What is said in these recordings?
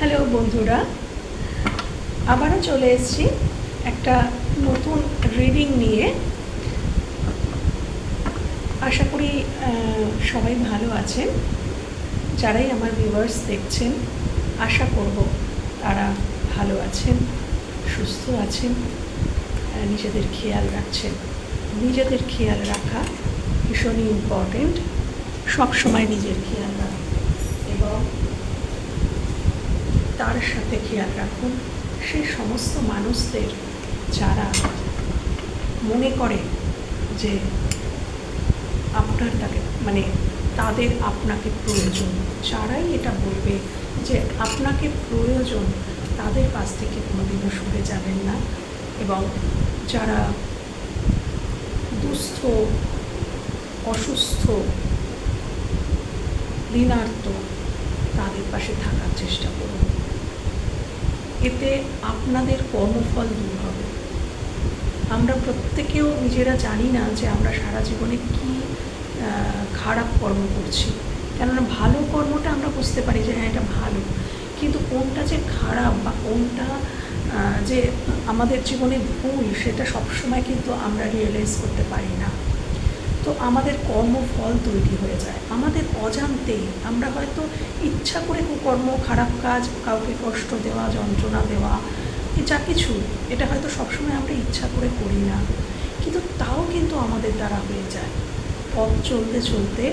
Hello বন্ধুরা, আবারও চলে এসেছি একটা নতুন রিডিং নিয়ে। আশা করি সবাই ভালো আছেন। যারাই আমার ভিউয়ার্স দেখছেন, আশা করব তারা ভালো আছেন, সুস্থ আছেন নিজেদের খেয়াল রাখছেন। নিজেদের খেয়াল রাখা ভীষণই ইম্পর্টেন্ট সবসময় নিজের খেয়াল রাখা এবং তার সাথে খেয়াল রাখুন সেই সমস্ত মানুষদের যারা মনে করে যে আপনার তাকে মানে তাদের আপনাকে প্রয়োজন, যারাই এটা বলবে যে আপনাকে প্রয়োজন তাদের কাছ থেকে কোনোদিনও সরে যাবেন না এবং যারা দুস্থ, অসুস্থ ঋণার্থ তাদের পাশে থাকার চেষ্টা করুন। এতে আপনাদের কর্মফল দূর হবে। আমরা প্রত্যেকেও নিজেরা জানি না যে আমরা সারা জীবনে কি খারাপ কর্ম করছি। কেননা ভালো কর্মটা আমরা বুঝতে পারি যে হ্যাঁ এটা ভালো। কিন্তু কোনটা যে খারাপ বা কোনটা যে আমাদের জীবনে ভুল, সেটা সবসময় কিন্তু আমরা রিয়েলাইজ করতে পারি না। তো আমাদের কর্মফল তৈরি হয়ে যায়। আমাদের অজান্তেই আমরা হয়তো ইচ্ছা করে কুকর্ম, খারাপ কাজ, কাউকে কষ্ট দেওয়া, যন্ত্রণা দেওয়া যা কিছু, এটা হয়তো সবসময় আমরা ইচ্ছা করে করি না। কিন্তু তাও কিন্তু আমাদের দ্বারা হয়ে যায়। পথ চলতে চলতে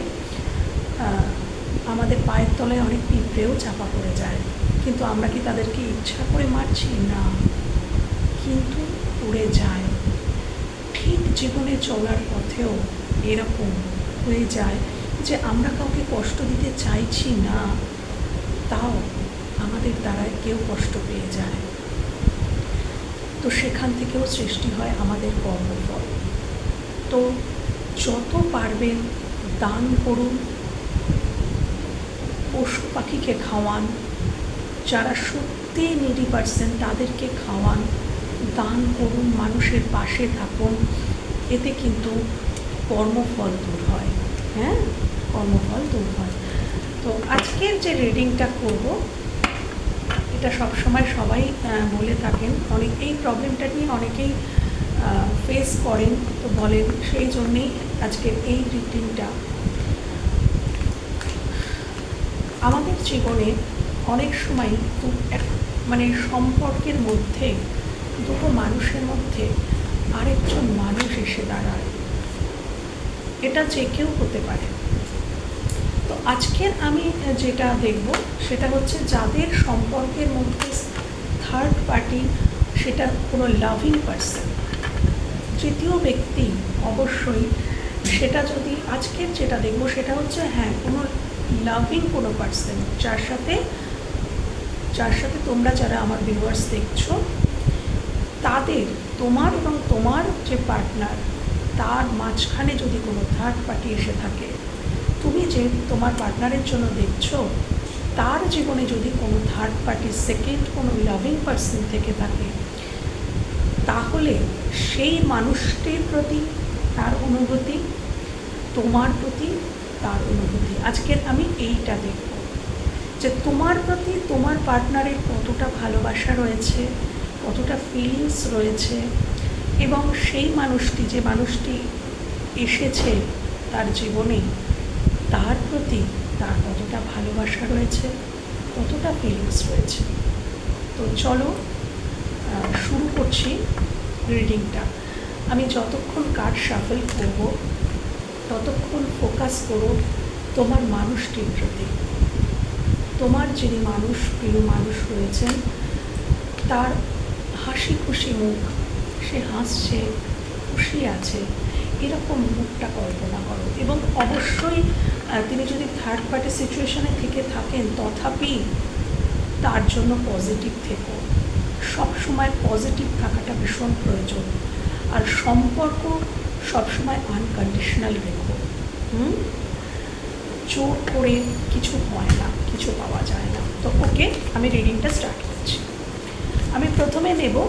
আমাদের পায়ের তলায় অনেক পিঁপড়েও চাপা পড়ে যায়। কিন্তু আমরা কি তাদেরকে ইচ্ছা করে মারছি? না। কিন্তু উড়ে যায়। ঠিক জীবনে চলার পথেও এরকম হয়ে যায় যে আমরা কাউকে কষ্ট দিতে চাইছি না, তাও আমাদের দ্বারায় কেউ কষ্ট পেয়ে যায়। তো সেখান থেকেও সৃষ্টি হয় আমাদের কর্মফল। তো যত পারবেন দান করুন, পশু পাখিকে খাওয়ান, যারা সত্যি নিডি পারসেন তাদেরকে খাওয়ান, দান করুন, মানুষের পাশে থাকুন, এতে কিন্তু কর্মফল দূর হয়। হ্যাঁ? কর্মফল দূর হয়। তো আজকের যে রিডিংটা করব, এটা সবসময় সবাই বলে থাকেন। অনেক, এই প্রবলেমটা নিয়ে অনেকেই ফেস করেন, তো বলেন, সেই জন্যেই আজকের এই রিডিংটা আমাদের জীবনে অনেক সময় মানে সম্পর্কের মধ্যে, দুটো মানুষের মধ্যে আরেকজন মানুষ এসে দাঁড়ায়। এটা যে কেউ হতে পারে। তো আজকের আমি যেটা দেখব সেটা হচ্ছে যাদের সম্পর্কের মধ্যে থার্ড পার্টি সেটা কোনো লাভিং পার্সন তৃতীয় ব্যক্তি অবশ্যই সেটা যদি আজকের যেটা দেখব সেটা হচ্ছে হ্যাঁ কোনো লাভিং কোনো পার্সন যার সাথে যার সাথে তোমরা যারা আমার ভিউয়ার্স দেখছ, তাদের তোমার এবং তোমার যে পার্টনার তার মাঝখানে যদি কোনো থার্ড পার্টি এসে থাকে, তুমি যে তোমার পার্টনারের জন্য দেখছ, তার জীবনে যদি কোনো থার্ড পার্টি সেকেন্ড কোনো লাভিং পার্সন থেকে থাকে, তাহলে সেই মানুষটির প্রতি তার অনুভূতি, তোমার প্রতি তার অনুভূতি। আজকের আমি এইটা দেখব যে তোমার প্রতি তোমার পার্টনারের কতটা ভালোবাসা রয়েছে, কতটা ফিলিংস রয়েছে এবং সেই মানুষটি, যে মানুষটি এসেছে তার জীবনে, তার প্রতি তার কতটা ভালোবাসা রয়েছে, কতটা ফিলিংস রয়েছে। তো চলো শুরু করছি রিডিংটা আমি যতক্ষণ কার্ড শাফল করব, ততক্ষণ ফোকাস করো তোমার মানুষটির প্রতি। তোমার যিনি মানুষ, প্রিয় মানুষ রয়েছেন, তার হাসি খুশি মুখ সে হাসছে, খুশি আছে, এরকম মুখটা কল্পনা করো। এবং অবশ্যই তিনি যদি থার্ড পার্টি সিচুয়েশনে থেকে থাকেন, তথাপি তার জন্য পজিটিভ থেকো। সবসময় পজিটিভ থাকাটা ভীষণ প্রয়োজন। আর সম্পর্ক সবসময় আনকন্ডিশনাল রেখো। হুম? জোর করে কিছু হয় না, কিছু পাওয়া যায় না। তো ওকে আমি রিডিংটা স্টার্ট করছি। আমি প্রথমে নেব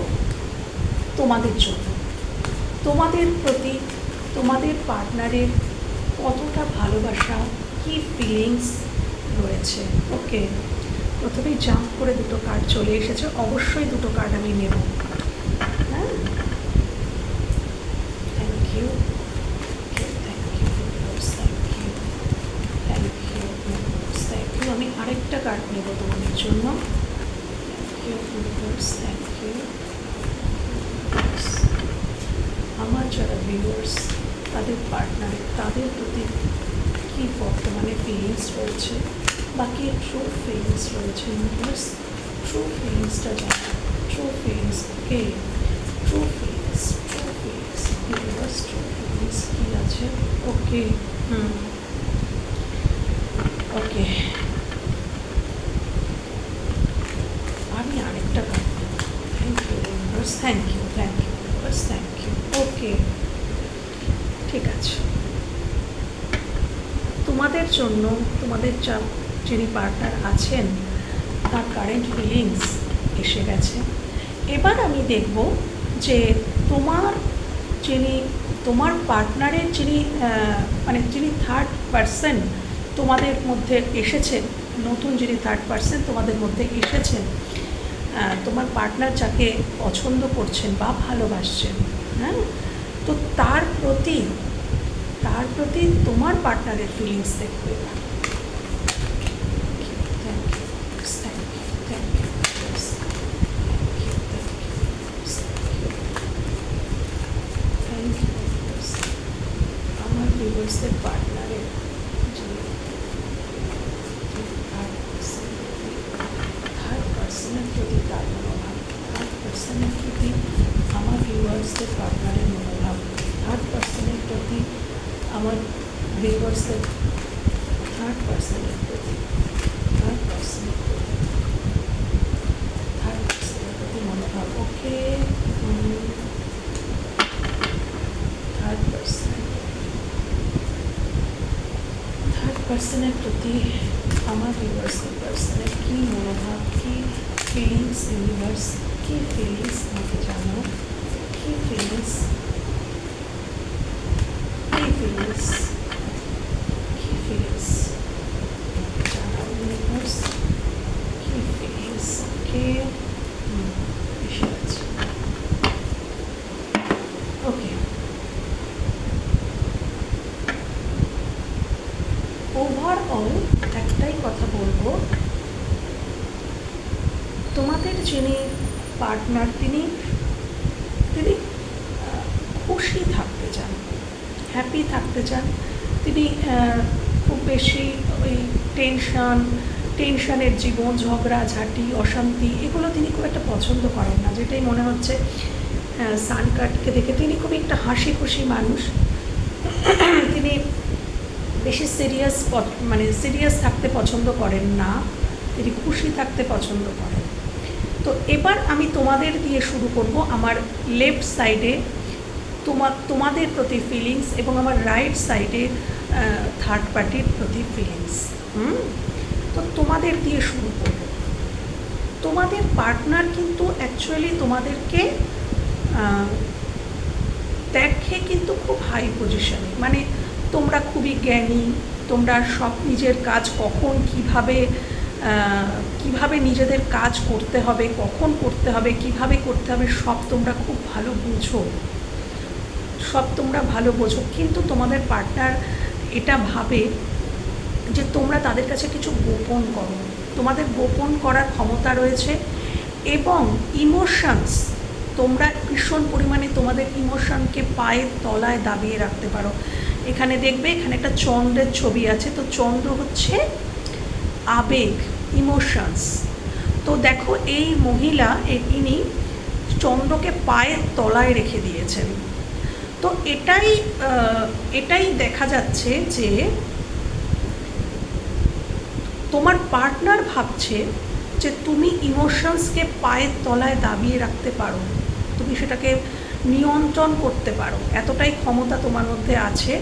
তোমাদের জন্য। তোমাদের প্রতি, তোমাদের পার্টনারের কতটা ভালোবাসা, কি ফিলিংস রয়েছে? ওকে, প্রথমেই জাম্প করে দুটো কার্ড চলে এসেছে। অবশ্যই দুটো কার্ড আমি নেব। হ্যাঁ? থ্যাংক ইউ আমি আরেকটা কার্ড নেব তোমাদের জন্য। থ্যাংক ইউ থ্যাংক ইউ আমার যারা ভিউয়ার্স তাদের পার্টনারে তাদের প্রতি কী বর্তমানে ফিলিংস রয়েছে? বাকি ট্রু ফিলিংস রয়েছে। ইউনিভার্স ট্রু ফিলিংসটা জানা। ট্রু ফিলিংস কে? True feelings true feelings universe true feelings কী আছে? ওকে হুম ওকে আমি আরেকটা card thank you universe thank you thank you universe thank you okay ঠিক আছে তোমাদের জন্য তোমাদের যা যিনি পার্টনার আছেন, তার কারেন্ট ফিলিংস এসে গেছে। এবার আমি দেখব যে তোমার যিনি, তোমার পার্টনারের যিনি মানে যিনি থার্ড পার্সন তোমাদের মধ্যে এসেছেন নতুন যিনি থার্ড পার্সন তোমাদের মধ্যে এসেছেন তোমার পার্টনার যাকে পছন্দ করছেন বা ভালোবাসছেন হ্যাঁ? তো তার প্রতি তার প্রতি তোমার পার্টনারের ফিলিংস দেখবে আমার ভিউয়ার্সদের you. Thank you. Thank you. Yes. Thank you. Thank you. Thank you. Yes. আমার ভিউয়ার্সদের পার্টনারের যে থার্ড পার্সনের প্রতি তার মনোভাব থার্ড পার্সনের প্রতি আমার ভিউয়ার্সদের পার্টনারের মনোভাব থার্ড পার্সনের প্রতি আমার ভিউয়ার্সদের থার্ড পার্সনের প্রতি থার্ড পার্সনের প্রতি থার্ড পার্সনের প্রতি মনোভাব ওকে থার্ড পার্সন থার্ড পার্সনের প্রতি আমার ভিউয়ার্সদের পার্সনের কী মনোভাব কী ফিলিংস ইউনিভার্স কী ফিলিংস আমাকে জানো কী ফিলিংস কী ফিলিংস কী ফিলিংস জানাও ইউনিভার্স কী ফিলিংস ওকে এসে আছে ওকে ওভারঅল একটাই কথা বলব তোমাদের যিনি পার্টনার তিনি তিনি আহ, খুশি থাকতে চান। হ্যাপি থাকতে চান। তিনি খুব বেশি ওই টেনশন টেনশনের জীবন, ঝগড়া, ঝাঁটি, অশান্তি, এগুলো তিনি খুব একটা পছন্দ করেন না। যেটাই মনে হচ্ছে সানকাটকে দেখে তিনি খুবই একটা হাসি খুশি মানুষ। তিনি বেশি সিরিয়াস মানে সিরিয়াস থাকতে পছন্দ করেন না। তিনি খুশি থাকতে পছন্দ করেন। তো এবার আমি তোমাদের দিয়ে শুরু করব আমার লেফট সাইডে তোমার, তোমাদের প্রতি ফিলিংস এবং আমার রাইট সাইডে থার্ড পার্টির প্রতি ফিলিংস হুম? তো তোমাদের দিয়ে শুরু করব। তোমাদের পার্টনার কিন্তু অ্যাকচুয়ালি তোমাদেরকে দেখে কিন্তু খুব হাই পজিশনে মানে তোমরা খুবই জ্ঞানী, তোমরা সব নিজের কাজ কখন কীভাবে কীভাবে নিজেদের কাজ করতে হবে, কখন করতে হবে, কীভাবে করতে হবে, সব তোমরা খুব ভালো বুঝো। সব তোমরা ভালো বোঝো। কিন্তু তোমাদের পার্টনার এটা ভাবে যে তোমরা তাদের কাছে কিছু গোপন করো। তোমাদের গোপন করার ক্ষমতা রয়েছে এবং ইমোশনস তোমরা ভীষণ পরিমাণে তোমাদের ইমোশনকে পায়ের তলায় দাবিয়ে রাখতে পারো। এখানে দেখবে এখানে একটা চন্দ্রের ছবি আছে। তো চন্দ্র হচ্ছে আবেগ ইমোশনস তো দেখো এই মহিলা ইনি চন্দ্রকে পায়ের তলায় রেখে দিয়েছেন। তো এটাই এটাই দেখা যাচ্ছে যে তোমার পার্টনার ভাবছে যে তুমি ইমোশনসকে পায়ের তলায় দাবিয়ে রাখতে পারো। তুমি সেটাকে নিয়ন্ত্রণ করতে পারো। এতটাই ক্ষমতা তোমার মধ্যে আছে।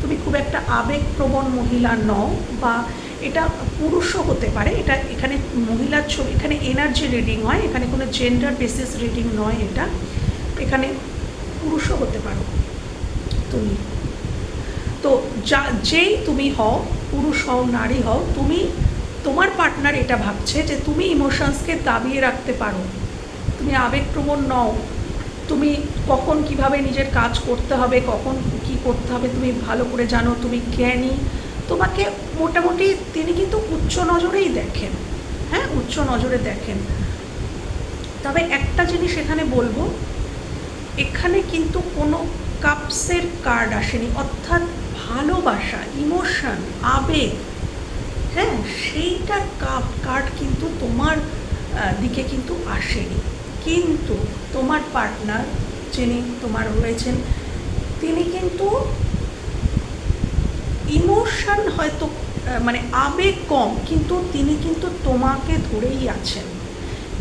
তুমি খুব একটা আবেগপ্রবণ মহিলা নও বা এটা পুরুষও হতে পারে। এটা এখানে মহিলার ছবি, এখানে এনার্জি রিডিং হয়, এখানে কোনো জেন্ডার বেসিস রিডিং নয় এটা। এখানে পুরুষও হতে পারো। তুমি। তো যা, যেই তুমি হও, পুরুষ হও, নারী হও, তুমি, তোমার পার্টনার এটা ভাবছে যে তুমি ইমোশনসকে দাবিয়ে রাখতে পারো। তুমি আবেগপ্রবণ নও। তুমি কখন কীভাবে নিজের কাজ করতে হবে, কখন কি করতে হবে, তুমি ভালো করে জানো, তুমি জ্ঞানী। তোমাকে মোটামুটি তিনি কিন্তু উচ্চ নজরেই দেখেন। হ্যাঁ উচ্চ নজরে দেখেন। তবে একটা জিনিস এখানে বলব এখানে কিন্তু কোনো কাপসের কার্ড আসেনি। অর্থাৎ ভালোবাসা ইমোশন আবেগ হ্যাঁ সেইটার কাপ কার্ড কিন্তু তোমার দিকে কিন্তু আসেনি। কিন্তু তোমার পার্টনার যিনি তোমার রয়েছেন, তিনি কিন্তু ইমোশন হয়তো মানে আবেগ কম, কিন্তু তিনি কিন্তু তোমাকে ধরেই আছেন।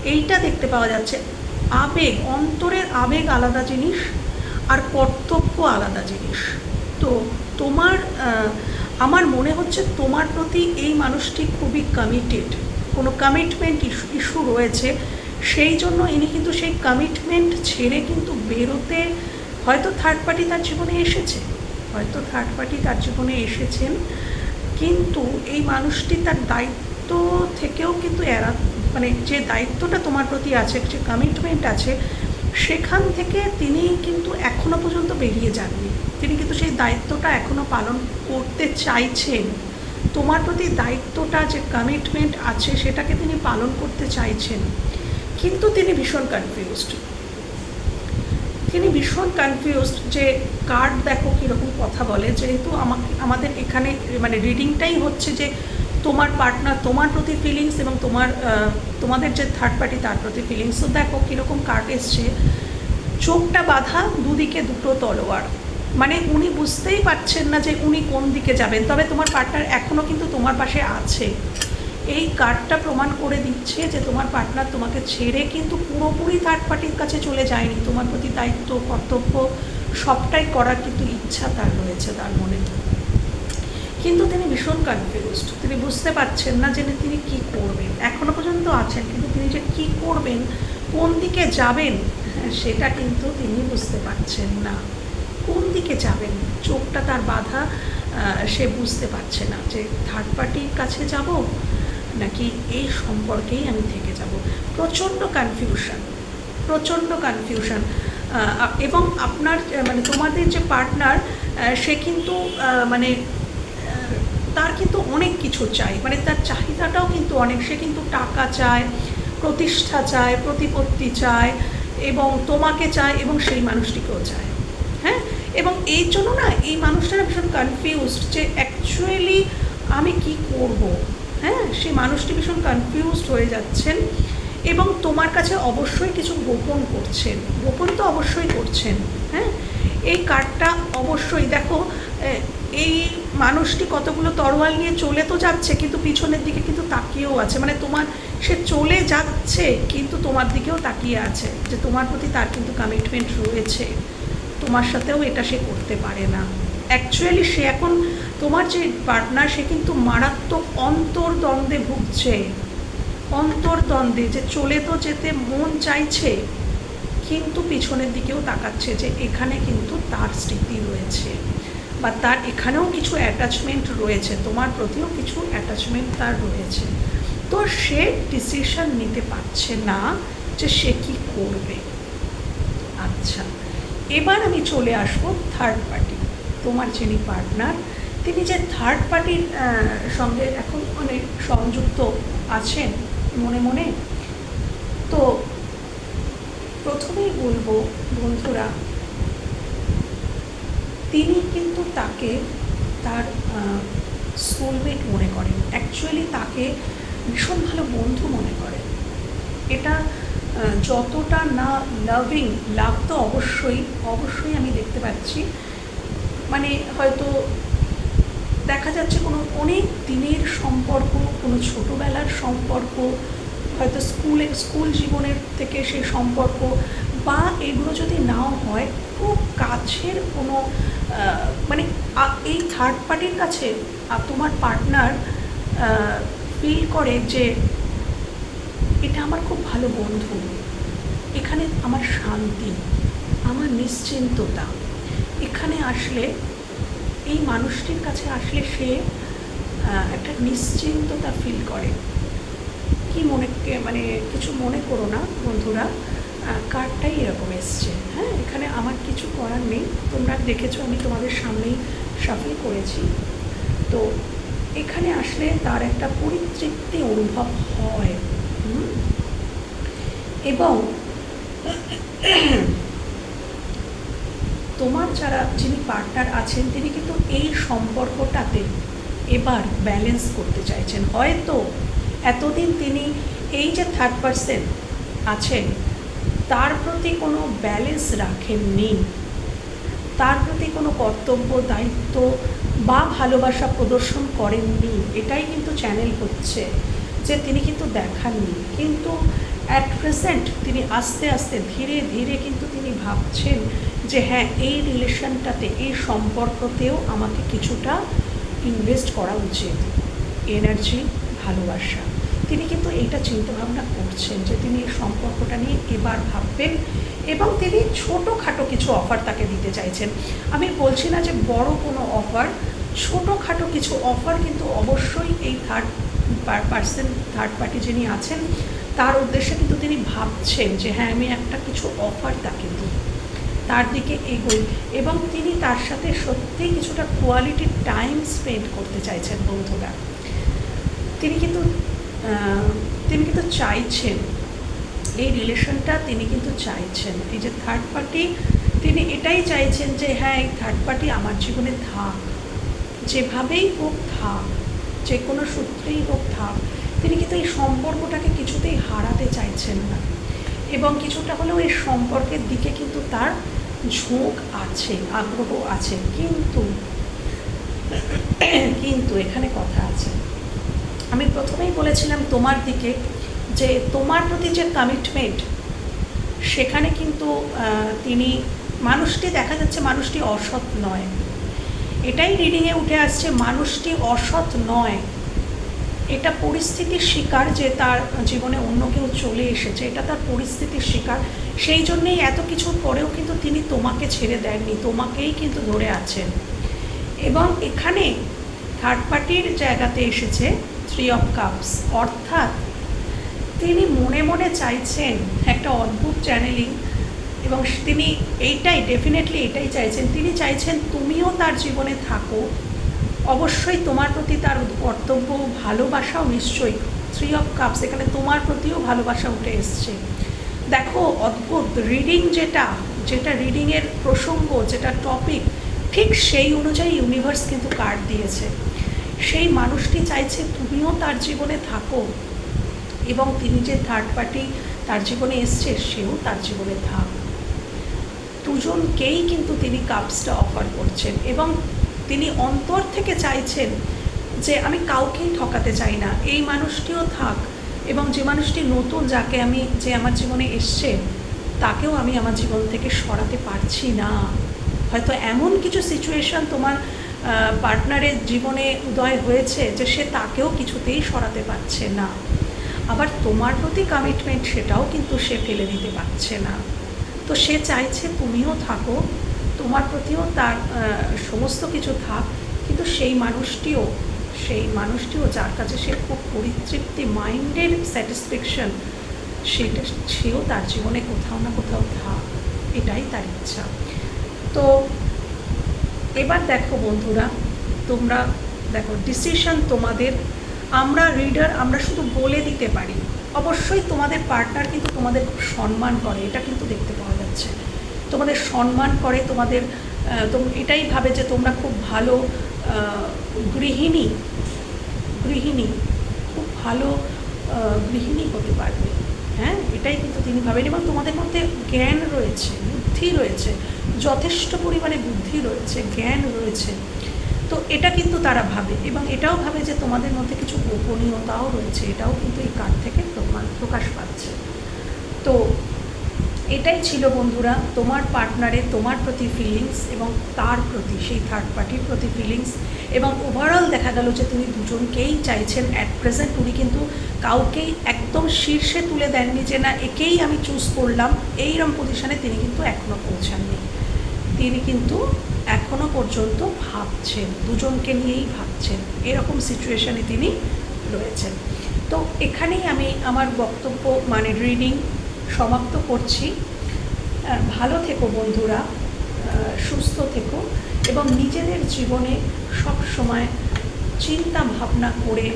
এইটা দেখতে পাওয়া যাচ্ছে। আবেগ, অন্তরের আবেগ আলাদা জিনিস আর কর্তব্য আলাদা জিনিস। তো তোমার আমার মনে হচ্ছে তোমার প্রতি এই মানুষটি খুবই কমিটেড কোনো কমিটমেন্ট ইস্যু ইস্যু রয়েছে। সেই জন্য ইনি কিন্তু সেই কমিটমেন্ট ছেড়ে কিন্তু বেরোতে হয়তো থার্ড পার্টি তার জীবনে এসেছে। হয়তো থার্ড পার্টি তার জীবনে এসেছেন। কিন্তু এই মানুষটি তার দায়িত্ব থেকেও কিন্তু এরা মানে যে দায়িত্বটা তোমার প্রতি আছে, যে কমিটমেন্ট আছে, সেখান থেকে তিনি কিন্তু এখনও পর্যন্ত বেরিয়ে যাননি। তিনি কিন্তু সেই দায়িত্বটা এখনও পালন করতে চাইছেন। তোমার প্রতি দায়িত্বটা, যে কমিটমেন্ট আছে, সেটাকে তিনি পালন করতে চাইছেন। কিন্তু তিনি ভীষণ কনফিউজড তিনি ভীষণ কনফিউজড যে কার্ড দেখো কীরকম কথা বলে। যেহেতু আমাকে, আমাদের এখানে মানে রিডিংটাই হচ্ছে যে তোমার পার্টনার তোমার প্রতি ফিলিংস এবং তোমার তোমাদের যে থার্ড পার্টি তার প্রতি ফিলিংস তো দেখো কীরকম কার্ড এসছে। চোখটা বাঁধা, দুদিকে দুটো তলোয়ার। মানে উনি বুঝতেই পারছেন না যে উনি কোন দিকে যাবেন। তবে তোমার পার্টনার এখনও কিন্তু তোমার পাশে আছে। এই কার্ডটা প্রমাণ করে দিচ্ছে যে তোমার পার্টনার তোমাকে ছেড়ে কিন্তু পুরোপুরি থার্ড পার্টির কাছে চলে যায়নি। তোমার প্রতি দায়িত্ব, কর্তব্য, সবটাই করার কিন্তু ইচ্ছা তার রয়েছে তার মনে। কিন্তু তিনি ভীষণ কনফিউজড তিনি বুঝতে পারছেন না যে তিনি কি করবেন। এখনও পর্যন্ত আছেন কিন্তু তিনি যে কি করবেন কোন দিকে যাবেন হ্যাঁ, সেটা কিন্তু তিনি বুঝতে পারছেন না। কোন দিকে যাবেন? চোখটা তার বাধা সে বুঝতে পারছে না যে থার্ড পার্টির কাছে যাব নাকি এই সম্পর্কেই আমি থেকে যাব। প্রচণ্ড কনফিউশন প্রচণ্ড কনফিউশন এবং আপনার মানে তোমাদের যে পার্টনার সে কিন্তু মানে তার কিন্তু অনেক কিছু চাই। মানে তার চাহিদাটাও কিন্তু অনেক। সে কিন্তু টাকা চায়, প্রতিষ্ঠা চায়, প্রতিপত্তি চায় এবং তোমাকে চায় এবং সেই মানুষটিকেও চায়। হ্যাঁ? এবং এই জন্য না এই মানুষটারা ভীষণ কনফিউজড যে অ্যাকচুয়ালি আমি কি করব? হ্যাঁ? সেই মানুষটি ভীষণ কনফিউজড হয়ে যাচ্ছেন এবং তোমার কাছে অবশ্যই কিছু গোপন করছেন। গোপন তো অবশ্যই করছেন। হ্যাঁ? এই কার্ডটা অবশ্যই দেখো এই মানুষটি কতগুলো তরোয়াল নিয়ে চলে তো যাচ্ছে, কিন্তু পিছনের দিকে কিন্তু তাকিয়েও আছে। মানে তোমার, সে চলে যাচ্ছে, কিন্তু তোমার দিকেও তাকিয়ে আছে যে তোমার প্রতি তার কিন্তু কমিটমেন্ট রয়েছে। তোমার সাথেও এটা সে করতে পারে না। অ্যাকচুয়ালি সে এখন তোমার যে পার্টনার সে কিন্তু মারাত্মক অন্তর্দ্বন্দ্বে ভুগছে। অন্তর্দ্বন্দ্বে যে চলে তো যেতে মন চাইছে, কিন্তু পিছনের দিকেও তাকাচ্ছে যে এখানে কিন্তু তার স্মৃতি রয়েছে। বা তার এখানেও কিছু অ্যাটাচমেন্ট রয়েছে, তোমার প্রতিও কিছু অ্যাটাচমেন্ট তার রয়েছে। তো সে ডিসিশন নিতে পারছে না যে সে কি করবে। আচ্ছা এবার আমি চলে আসব থার্ড পার্টি তোমার যিনি পার্টনার তিনি যে থার্ড পার্টির সঙ্গে এখন অনেক সংযুক্ত আছেন মনে মনে? তো প্রথমেই বলব বন্ধুরা তিনি কিন্তু তাকে তার সোলমেট মনে করেন। অ্যাকচুয়ালি তাকে ভীষণ ভালো বন্ধু মনে করেন। এটা যতটা না লাভিং লাভ তো অবশ্যই অবশ্যই আমি দেখতে পাচ্ছি। মানে হয়তো দেখা যাচ্ছে কোনো অনেক দিনের সম্পর্ক, কোনো ছোটোবেলার সম্পর্ক, হয়তো স্কুলে, স্কুল জীবনের থেকে সেই সম্পর্ক বা এগুলো যদি নাও হয়, খুব কাছের কোনো মানে এই থার্ড পার্টির কাছে তোমার পার্টনার ফিল করে যে এটা আমার খুব ভালো বন্ধু। এখানে আমার শান্তি, আমার নিশ্চিন্ততা। এখানে আসলে, এই মানুষটির কাছে আসলে সে একটা নিশ্চিন্ততা ফিল করে। কি মনে মানে কিছু মনে করো না বন্ধুরা? কার্ডটাই এরকম এসছে। হ্যাঁ এখানে আমার কিছু করার নেই। তোমরা দেখেছ, আমি তোমাদের সামনেই সাফল করেছি। তো এখানে আসলে তার একটা পরিতৃপ্তি অনুভব হয়? এবং তোমার যারা, যিনি পার্টনার আছেন, তিনি কিন্তু এই সম্পর্কটাতে এবার ব্যালেন্স করতে চাইছেন। হয়তো এতদিন তিনি এই যে থার্ড পার্সন আছেন তার প্রতি কোনো ব্যালেন্স রাখেননি। তার প্রতি কোনো কর্তব্য, দায়িত্ব বা ভালোবাসা প্রদর্শন করেননি। এটাই কিন্তু চ্যানেল হচ্ছে যে তিনি কিন্তু দেখাননি। কিন্তু অ্যাট প্রেজেন্ট তিনি আস্তে আস্তে, ধীরে ধীরে কিন্তু তিনি ভাবছেন যে হ্যাঁ এই রিলেশনটাতে এই সম্পর্কতেও আমাকে কিছুটা ইনভেস্ট করা উচিত। এনার্জি ভালোবাসা। তিনি কিন্তু এইটা চিন্তাভাবনা করছেন যে তিনি এই সম্পর্কটা নিয়ে এবার ভাববেন এবং তিনি ছোটোখাটো কিছু অফার তাকে দিতে চাইছেন। আমি বলছি না যে বড় কোনো অফার ছোটোখাটো কিছু অফার কিন্তু অবশ্যই এই থার্ড পার্সন থার্ড পার্টি যিনি আছেন, তার উদ্দেশ্যে কিন্তু তিনি ভাবছেন যে হ্যাঁ আমি একটা কিছু অফার তাকে দিই, তার দিকে এগোই এবং তিনি তার সাথে সত্যিই কিছুটা কোয়ালিটি টাইম স্পেন্ড করতে চাইছেন বন্ধুরা। তিনি কিন্তু তিনি কিন্তু চাইছেন, এই রিলেশনটা তিনি কিন্তু চাইছেন। এই যে থার্ড পার্টি তিনি এটাই চাইছেন যে হ্যাঁ এই থার্ড পার্টি আমার জীবনে থাক, যেভাবেই হোক থাক, যে কোনো সূত্রেই হোক থাক, তিনি কিন্তু এই সম্পর্কটাকে কিছুতেই হারাতে চাইছেন না। এবং কিছুটা হলেও এই সম্পর্কের দিকে কিন্তু তার ঝোঁক আছে, আগ্রহ আছে। কিন্তু কিন্তু এখানে কথা আছে। আমি প্রথমেই বলেছিলাম তোমার দিকে যে তোমার প্রতি যে কমিটমেন্ট সেখানে কিন্তু তিনি, মানুষটি দেখা যাচ্ছে মানুষটি অসৎ নয়। এটাই রিডিংয়ে উঠে আসছে, মানুষটি অসৎ নয়। এটা পরিস্থিতির শিকার যে তার জীবনে অন্য কেউ চলে এসেছে, এটা তার পরিস্থিতির শিকার। সেই জন্যেই এত কিছুর পরেও কিন্তু তিনি তোমাকে ছেড়ে দেননি, তোমাকেই কিন্তু ধরে আছেন। এবং এখানে থার্ড পার্টির জায়গাতে এসেছে থ্রি অফ কাপস অর্থাৎ তিনি মনে মনে চাইছেন একটা অদ্ভুত চ্যানেলিং এবং তিনি এইটাই ডেফিনেটলি এটাই চাইছেন। তিনি চাইছেন তুমিও তার জীবনে থাকো। অবশ্যই তোমার প্রতি তার কর্তব্য ভালোবাসাও নিশ্চয়ই। থ্রি অফ কাপস এখানে তোমার প্রতিও ভালোবাসা উঠে এসছে। দেখো, অদ্ভুত রিডিং যেটা যেটা রিডিংয়ের প্রসঙ্গ, যেটা টপিক ঠিক সেই অনুযায়ী ইউনিভার্স কিন্তু কার্ড দিয়েছে। সেই মানুষটি চাইছে তুমিও তার জীবনে থাকো। এবং তিনি যে থার্ড পার্টি তার জীবনে এসছে, সেও তার জীবনে থাক। দুজনকেই কিন্তু তিনি কাপসটা অফার করছেন এবং তিনি অন্তর থেকে চাইছেন যে আমি কাউকেই ঠকাতে চাই না। এই মানুষটিও থাক এবং যে মানুষটি নতুন যাকে আমি, যে আমার জীবনে এসছে, তাকেও আমি আমার জীবন থেকে সরাতে পারছি না। হয়তো এমন কিছু সিচুয়েশন তোমার পার্টনারের জীবনে উদয় হয়েছে যে সে তাকেও কিছুতেই সরাতে পারছে না। আবার তোমার প্রতি কমিটমেন্ট সেটাও কিন্তু সে ফেলে দিতে পারছে না। তো সে চাইছে তুমিও থাকো, তোমার প্রতিও তার সমস্ত কিছু থাক, কিন্তু সেই মানুষটিও সেই মানুষটিও যার কাছে সে খুব পরিতৃপ্তি মাইন্ডের স্যাটিসফ্যাকশন সেটা সেও তার জীবনে কোথাও না কোথাও থাক, এটাই তার ইচ্ছা। তো এবার দেখো বন্ধুরা, তোমরা দেখো ডিসিশন তোমাদের। আমরা রিডার আমরা শুধু বলে দিতে পারি। অবশ্যই তোমাদের পার্টনার কিন্তু তোমাদের খুব সম্মান করে, এটা কিন্তু দেখতে পাওয়া যাচ্ছে। তোমাদের সম্মান করে, তোমাদের এটাই ভাবে যে তোমরা খুব ভালো গৃহিণী গৃহিণী, খুব ভালো গৃহিণী হতে পারবে। হ্যাঁ এটাই কিন্তু তিনি ভাবেন। এবং তোমাদের মধ্যে জ্ঞান রয়েছে, বুদ্ধি রয়েছে। যথেষ্ট পরিমাণে বুদ্ধি রয়েছে, জ্ঞান রয়েছে। তো এটা কিন্তু তারা ভাবে এবং এটাও ভাবে যে তোমাদের মধ্যে কিছু গোপনীয়তাও রয়েছে, এটাও কিন্তু এই কার্ড থেকে প্রমাণ প্রকাশ পাচ্ছে। তো এটাই ছিল বন্ধুরা, তোমার পার্টনারে তোমার প্রতি ফিলিংস এবং তার প্রতি, সেই থার্ড পার্টির প্রতি ফিলিংস এবং ওভারঅল দেখা গেল যে তিনি দুজনকেই চাইছেন অ্যাট প্রেজেন্ট উনি কিন্তু কাউকেই একদম শীর্ষে তুলে দেননি যে না, একেই আমি চুজ করলাম, এইরকম পজিশনে তিনি কিন্তু এখনও পৌঁছাননি। তিনি কিন্তু এখনও পর্যন্ত ভাবছেন, দুজনকে নিয়েই ভাবছেন। এরকম সিচুয়েশনে তিনি রয়েছেন। তো এখানেই আমি আমার বক্তব্য মানে রিডিং সমাপ্ত করছি। ভালো থেকো বন্ধুরা সুস্থ থেকো এবং নিজেদের জীবনে সব সময় চিন্তা ভাবনা করে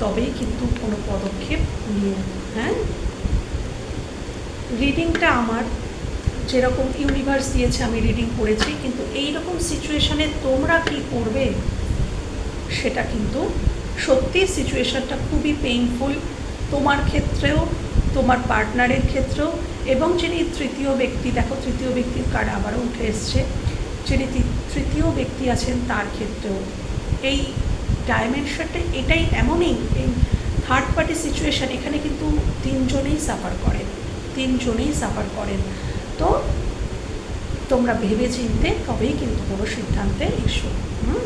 তবেই কিন্তু কোনো পদক্ষেপ নিও। হ্যাঁ? রিডিংটা আমার যেরকম ইউনিভার্স দিয়েছে, আমি রিডিং করেছি, কিন্তু এই রকম সিচুয়েশানে তোমরা কি করবে? সেটা কিন্তু সত্যি সিচুয়েশানটা খুবই পেইনফুল তোমার ক্ষেত্রেও, তোমার পার্টনারের ক্ষেত্রেও, এবং যিনি তৃতীয় ব্যক্তি, দেখো তৃতীয় ব্যক্তির কার্ড আবারও উঠে এসছে, যিনি তৃতীয় ব্যক্তি আছেন তার ক্ষেত্রেও। এই ডাইমেনশনটা এটাই এমনই, এই থার্ড পার্টি সিচুয়েশান এখানে কিন্তু তিনজনেই সাফার করেন, তিনজনেই সাফার করেন। তো তোমরা ভেবে চিনতে তবেই কিন্তু কোনো সিদ্ধান্তে এসো। হুম?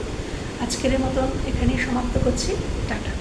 আজকের মতন এখানেই সমাপ্ত করছি। টাটা।